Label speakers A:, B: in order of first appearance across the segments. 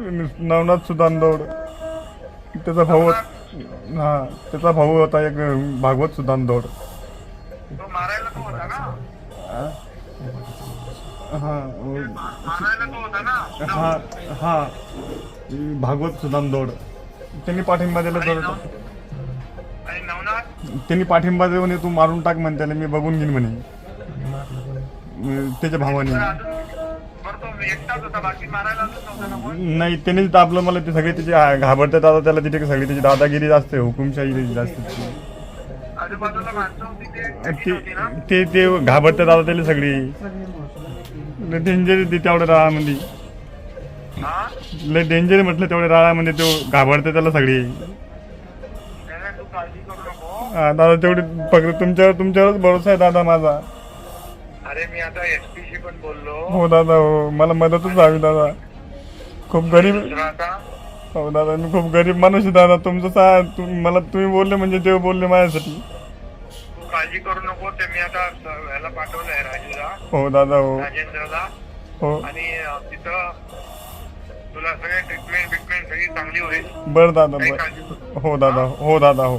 A: नवनाथ सुदानदौड. त्याचा भाऊ हा त्याचा भाऊ होता एक भागवत सुदानदौड.
B: तो मारायला तो होता ना
A: हा
B: मारायला तो होता ना?
A: हा हा. भागवत सुदानदौड. त्यांनी पाठिंबा दिला तर त्यांनी पाठिंबा देऊन तू मारून टाक म्हणे त्याला मी बघून घेईन म्हणे. त्याच्या भावाने.
B: एकटाच होता बाकी मारायला नव्हता ना कोण?
A: नाही त्यांनीच दाबलं मला ते सगळे त्याचे आ- घाबरतात आता त्याला तिथे सगळी त्याची दादागिरी जास्त आहे हुकुमशाही त्याची जास्त आहे.
B: आजूबाजूला माणसं होती ते
A: ते
B: ना
A: ते ते घाबरतात आता त्याला सगळी लय डेंजर आहे ते तेवढ्या राळामध्ये
B: हा
A: लय डेंजर म्हटलं तेवढ्या राळामध्ये तो घाबरते त्याला सगळी
B: तू काळजी करू नको
A: हा, दादा तेवढी फक्त तुमच्यावर तुमच्यावरच भरोसा आहे दादा माझा
B: अरे मी आता एसपी शी पण बोललो.
A: हो दादा हो. मला मदतच हवी दादा. खूप गरीब
B: दुसरा आता?
A: हो दादा मी खूप गरीब माणूस आहे दादा. तुमचं सा तु- मला तुम्ही बोलले म्हणजे ते बोलले माझ्यासाठी.
B: तू काळजी करू नको ते मी आता स- ह्याला पाठवलंय राजूला.
A: हो दादा हो.
B: राजेंद्रला.
A: हो.
B: आणि अ, तिथं तुला सगळे ट्रीटमेंट बिटमेंट सगळी चांगली होईल.
A: बरं दादा
B: काही
A: बरं.
B: काळजी करू
A: हो दादा हो दादा हो.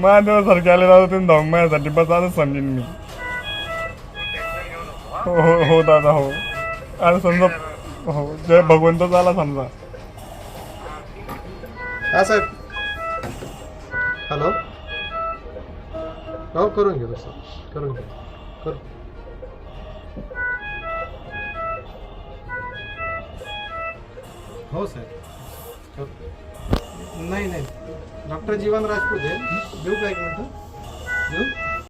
A: महादेवासारखे आले दादा तुम्ही धावून माझ्यासाठी बस आता समजेन मी. हो हो हो दादा हो. आणि समजा हो जय भगवंत आला समजा.
C: हा साहेब. हॅलो. हो करून घेऊ सर करून घेऊ करू. हो साहेब. करू. नाही नाही. डॉक्टर जीवन राजपूत आहे. देऊ का एक मिनटं? देऊ?